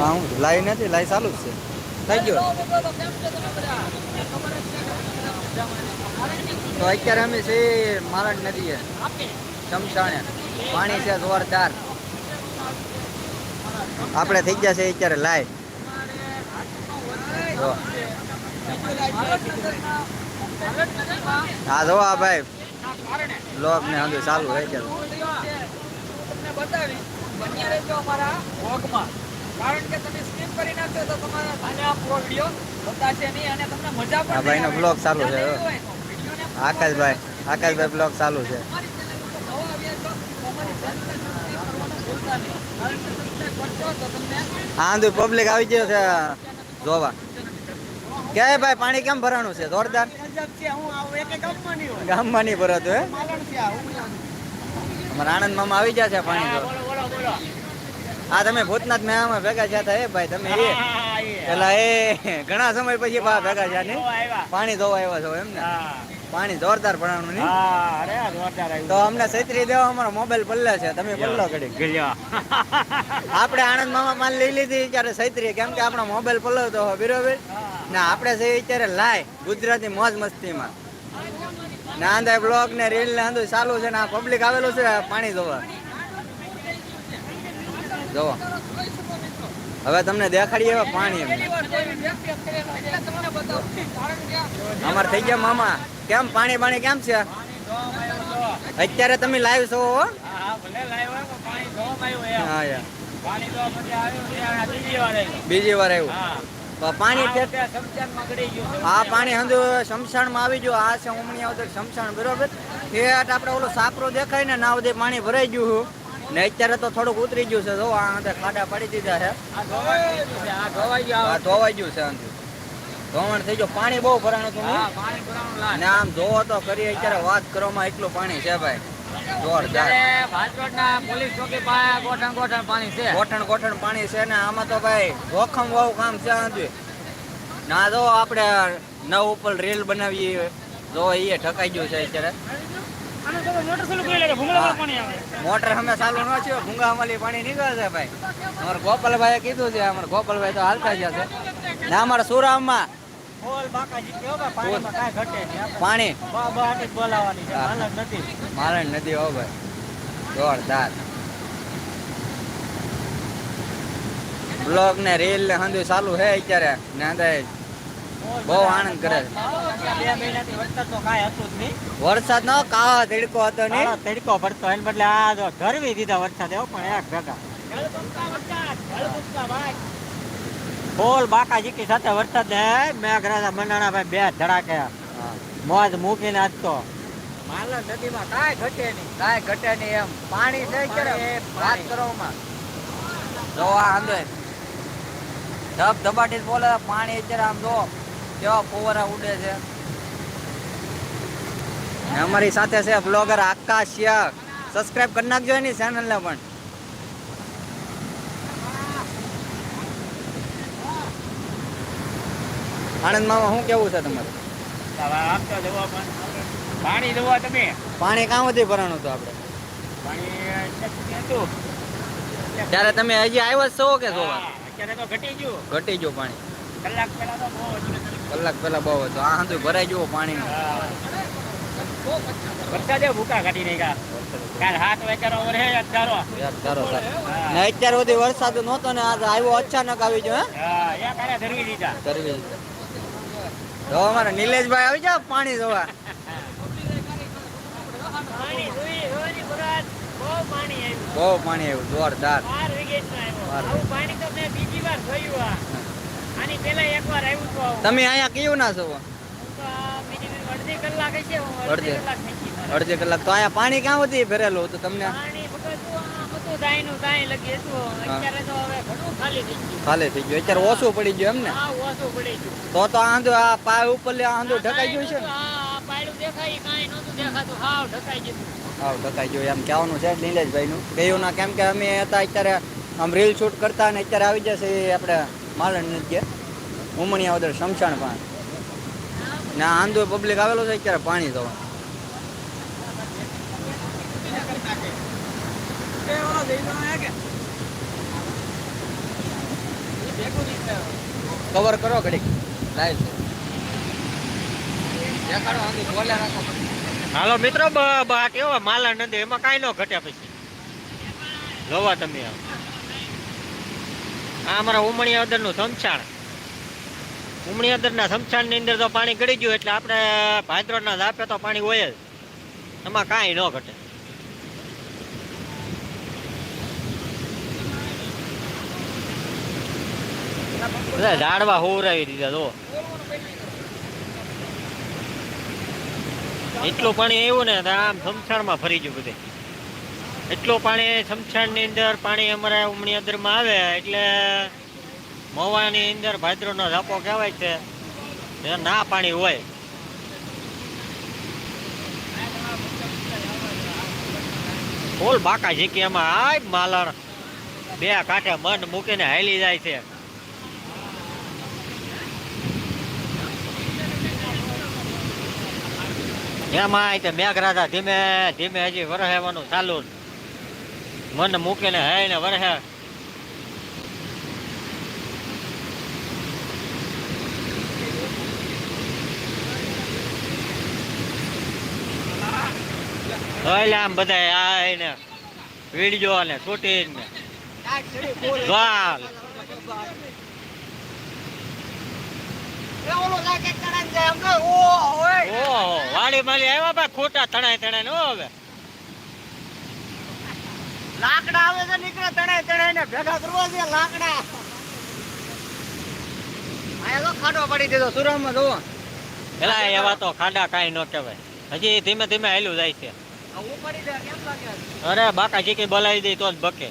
હા, હું લાઈ નથી લાઈ ચાલુ જ છે. થઈ ગયો. તો અત્યારે અમે છે મારણ નદીએ શમશાણે પાણી છે જોરદાર આપણે થઈ ગયા છે અત્યારે લાઈ હા, જો આ ભાઈ. બ્લોગ ને હજુ ચાલુ રહી ગયા બતાવી બન્યા રહેજો અમારા vlogમાં. કારણ કે તમે skip કરી નાખશો તો તમારા ભાને આપણો વીડિયો બતાશે નહીં અને તમને મજા પણ આ ભાઈનો નહીં ચાલુ છે, આકાશભાઈ આકાશભાઈ બ્લોગ ચાલુ છે. અમારી channel ઉપર નવા આવ્યા છો તો અમારી channelને subscribe કરવાનું ભૂલતા નહીં. કારણ કે subscribe કરશો તો તમને આ બધું પબ્લિક આવી ગયો છે જોવા. કે ભાઈ પાણી કેમ ભરાણું છે? જોરદાર. ગામમાં નહીં ભરાતું હે? અમારા આણંદ મામા આવી ગયા છે પાણી જોવા. બોલો બોલો બોલો. આ તમે ભૂતનાથ મેળામાં ભેગા થયા હતા એ ભાઈ તમે એ. પેલા એ ઘણા સમય પછી ભેગા થયા ને. પાણી ધોવા આવ્યા છો એમ ને પાણી જોરદાર ભરાણું નહીં તો અમને છત્રી દેવા અમારો મોબાઈલ પલ્લે છે તમે પલ્લો કરી આપણે આણંદ મામા માલ લઈ લીધી ત્યારે છત્રી કેમ કે આપણો મોબાઈલ પલ્લો તો બરોબર? ના આપણે છે અત્યારે લાય ગુજરાતી મોજ મસ્તીમાં. ના અંદર બ્લોગ ને રીલ ને અંદર ચાલુ છે ને આ પબ્લિક આવેલું છે પાણી ધોવા. જોવો હવે તમને દેખાડીએ એવા પાણી અમારે થઈ ગયા મામા. કેમ? પાણી પાણી કેમ છે? અત્યારે તમે લાઈવ છો હો? હા યાર. બીજી વાર આવ્યું પાણી આ પાણી હજુ શમશાનમાં આવી ગયું. આ છે ઉમણી આવતો શમશાન બરોબર? ઠેઠ આપડે ઓલો સાપરો દેખાય ને ના દે પાણી ભરાઈ ગયું ને અત્યારે તો થોડુંક ઉતરી ગયું છે. જો આ અંદર ખાડા પડી દીધા છે. આ ધોવાઈ ગયું છે ધોવાણ થઈ ગયું. પાણી બહુ ભરાણું હતું ને? આમ જોવો તો કરી અત્યારે વાત કરવામાં એટલું પાણી છે ભાઈ. જોરદાર. પોલીસ ચોકી પાસે ગોઠણ ગોઠણ પાણી છે. ગોઠણ ગોઠણ પાણી છે ને આમાં તો ભાઈ જોખમ વાળું કામ છે આંધુ ના જો આપણે નવ ઉપર રેલ બનાવીએ. જો એ ઠકાઈ ગયું છે અત્યારે. મોટર ચાલુ કરી લે ભૂંગળા પાણી આવે. મોટર અમે ચાલુ ન થયો ભૂંગામાલી પાણી નીકળે છે ભાઈ. અમારે ગોપાલભાઈએ કીધું છે અમારે ગોપાલભાઈ તો હાલતા ગયા છે. ને અમારા સુરામમાં પાણી? છે હા. મારણ નદી હો ભાઈ. જોરદાર. બ્લોગ ને રીલ ને હંધુ ચાલુ છે અત્યારે ને અંદર બહુ આનંદ કરે છે. બે મહિનાથી વરસાદનો કાંઈ હતું જ નહીં વરસાદ નો કાળો તડકો હતો ને? તડકો પડતો એને બદલે આ જો ગરવી દીધા વરસાદ એવો પણ એક ભેગા. બોલ બાકા જીકી સાથે વરસાદ ને મેઘરાજા મનાણા ભાઈ બે ધડાકે. મોજ મૂકીને આજ તો. નદીમાં કાંઈ ઘટે નહીં. કાંઈ ઘટે નહીં એમ. પાણી અત્યારે પાણી, વાત કરવામાં. જો આ આંધો ધબ ધબાટી બોલે પાણી અત્યારે આમ જો કેવા ફુવારા ઉડે છે. અમારી સાથે છે બ્લોગર આકાશિયા સબસ્ક્રાઇબ કરી નાખજો એની ચેનલને પણ. આણંદ મામા શું કેવું છે તમારું? પણ જવા તમે? પાણી કામ હતી ભરાણું હતું આપણે? પાણી ત્યારે તમે હજી આવ્યા જ છો કે જોવા? અત્યારે તો ઘટી ગયું. ઘટી ગયું પાણી. કલાક પહેલા તો બહુ હતું કલાક પહેલા બહુ હતો. આ હતું ભરાઈ ગયું પાણી વરસાદે ભૂકા કાઢી નાખ્યા. કાલ હાથ વેચારો વરે અધારો તારો ને અત્યાર સુધી વરસાદ નહોતો ને આજ આવ્યો અચાનક આવી ગયો હા? એ કાલે ધરવી દીધા. કરવી તો અમારા નિલેશભાઈ આવી જાવ. પાણી જોવા બહુ પાણી આવ્યું. જોરદાર. પાણી તો મેં બીજી વાર જોયું તમે અહીંયા કયું ના છો અડધી અડધી. કલાક તો અહીંયા પાણી ક્યાં સુધી ભરેલું હતું તમને? અત્યારે ખાલી થઈ ગયું. ગયું. ઓછું પડી ગયું એમ ને? ગયું. તો તો આંધો આ પાય ઉપર લે આંધો ઢકાઈ ગયું છે ને? હાવ ઢકાઈ ગયું. ગયું એમ. કહેવાનું છે નિલેશભાઈનું? કહ્યું ના? કેમ કે અમે હતા અત્યારે આમ રીલ શૂટ કરતા ને અત્યારે આવી જશે આપણે માલણ નદીએ ઉમણિયા વદર શમશાન પાણી ને આંધો પબ્લિક આવેલો છે અત્યારે પાણી ધોવા કવર કરો ઘડીક. લાઈવ છે હાલો મિત્રો બ- કેવો? માલા નદી એમાં કાંઈ ન ઘટ્યા પછી. જોવા તમે આમ. આ અમારા ઉમણી નું સમછાણ ઉમણી ના સમસાણની અંદર તો પાણી ગળી ગયું એટલે આપણે ભાદરોના ઝાપે તો પાણી હોય જ. એમાં કાંઈ ન ઘટે. બધા ઝાડવા હોવરાવી દીધા, જો. એટલું પાણી આવ્યું ને તો આમ સમસાણમાં ફરી ગયું બધે. એટલું પાણી સમછાણની અંદર પાણી અમારા ઉમણી અંદરમાં આવે, એટલે મવાની અંદર ભાદરનો ઝાપો કહેવાય છે એ ના પાણી હોય. ફૂલ બાકા ઝીકી એમાં આય માલણ બે કાંઠે મન મૂકીને હાલી જાય છે. એમાં મેઘરાજા ધીમે ધીમે હજી વરહેવાનું ચાલુ જ. મૂકે ને હે ને વરહે. એટલે આમ બધા આ ને વીડિયો ને. શૂટિંગ ને ગાલ વાળી માલી આવ્યા ખોટા તણાય તણાય નો હવે. લાકડા આવે છે નીકળે તણાય ને ભેગા કરવા છે લાકડા. આયા તો ખાડો પડી દીધો સુરતમાં જોવો પેલા એવા તો ખાડા કાઈ ન કહેવાય. હજી ધીમે ધીમે હાલ્યું જાય છે. દે અરે બાકા ચીકી બોલાવી દઈ તો જ બકે.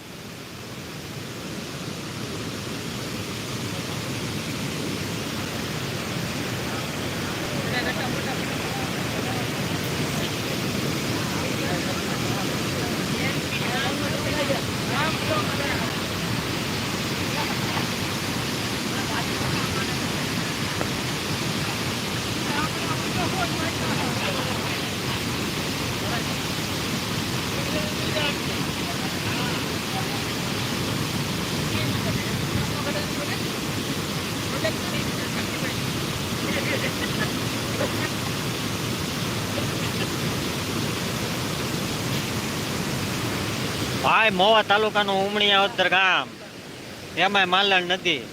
ભાઈ મોવા તાલુકાનું ઉમણીયા ઉત્તર ગામ. એમાં માલણ નદી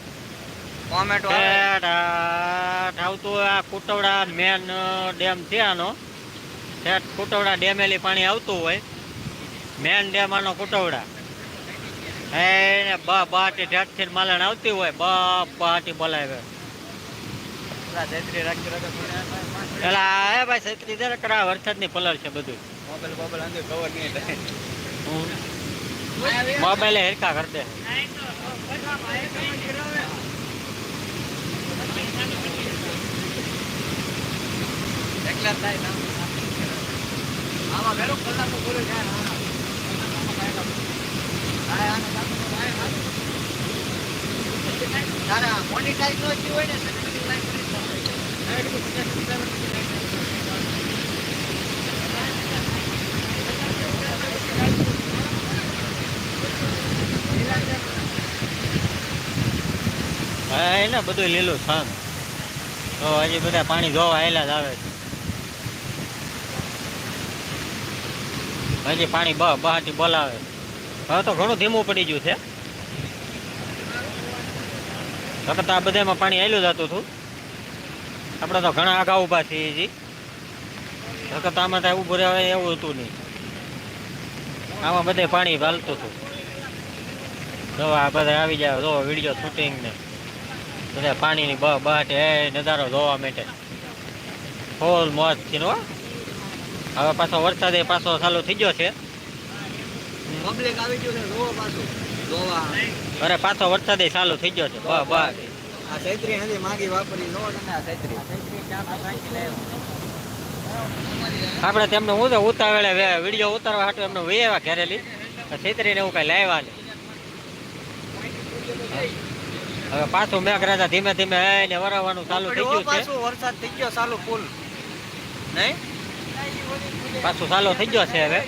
આવતું આ કુટવડા મેન ડેમ છે આનો. ઠેઠ કુટવડા ડેમેલી પાણી આવતું હોય. મેન ડેમ આનો કુટવડા. એને બ બાટી ઠેઠથી માલણ આવતી હોય બ બાટી બોલાવે. પેલા એ ભાઈ છત્રી દે કરા વરસાદની પલર છે બધું મોબાઈલ મોબાઈલ અંદર કવર નહીં થાય મોબાઈલે હેરકા કરી દે એકલા જ થાય ના આમાં વેરો કલાકનો પૂરો જાય ના તારા મોનિટાઈઝ નો થયું હોય ને હા એને બધું લીલું છાન તો હજી બધા પાણી જોવા આવેલા જ આવે છે. હજી પાણી બહારથી બોલાવે. હવે તો ઘણું ધીમું પડી ગયું છે. તો આ બધામાં પાણી આવેલું જતું હતું આપણે તો ઘણા આગા ઊભા છીએ જી વખત આમાં તો ઊભું રહેવાય એવું હતું નહીં. આમાં બધે પાણી હાલતું હતું. જો આ બધા આવી જાય, જો વીડિયો શૂટિંગ ને. બધા પાણીની બહ બહાટે એ નજારો જોવા માટે. ફૂલ મોજ છે હવે પાછો વરસાદ એ પાછો ચાલુ થઈ ગયો છે. અરે પાછો વરસાદ એ ચાલુ થઈ ગયો છે. આપણે તેમને હું તો ઉતાવળે વીડિયો ઉતારવા હાટું એમને વેવા ઘેરેલી. છેતરીને એવું કઈ લાવ્યા નહીં. હવે પાછું મેઘરાજા ધીમે ધીમે એને વરાવવાનું ચાલુ થઈ ગયું છે. પાછું વરસાદ થઈ ગયો ચાલુ ફૂલ. નહીં? પાછું ચાલુ થઈ ગયો છે હવે.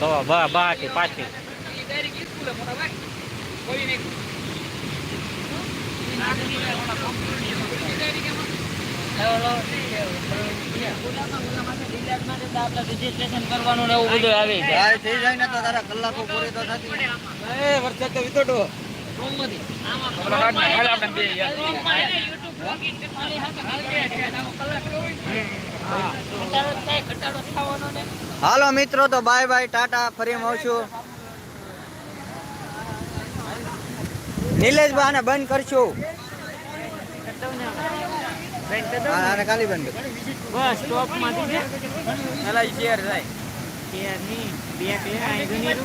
તો બા બાકી પાછી. કરવાનું ને એવું બધું આવી જાય થઈ જાય ને તો તારા કલાકો પૂરી તો થતી એ વરસાદ તો વિતોટો હાલો મિત્રો તો બાય બાય ટાટા ફરી મળશું. નિલેશભાઈ આને બંધ કરશું. આને ખાલી બંધ. બસ ટોપમાંથી છે. પેલા શેર થાય બે બે આ ગણી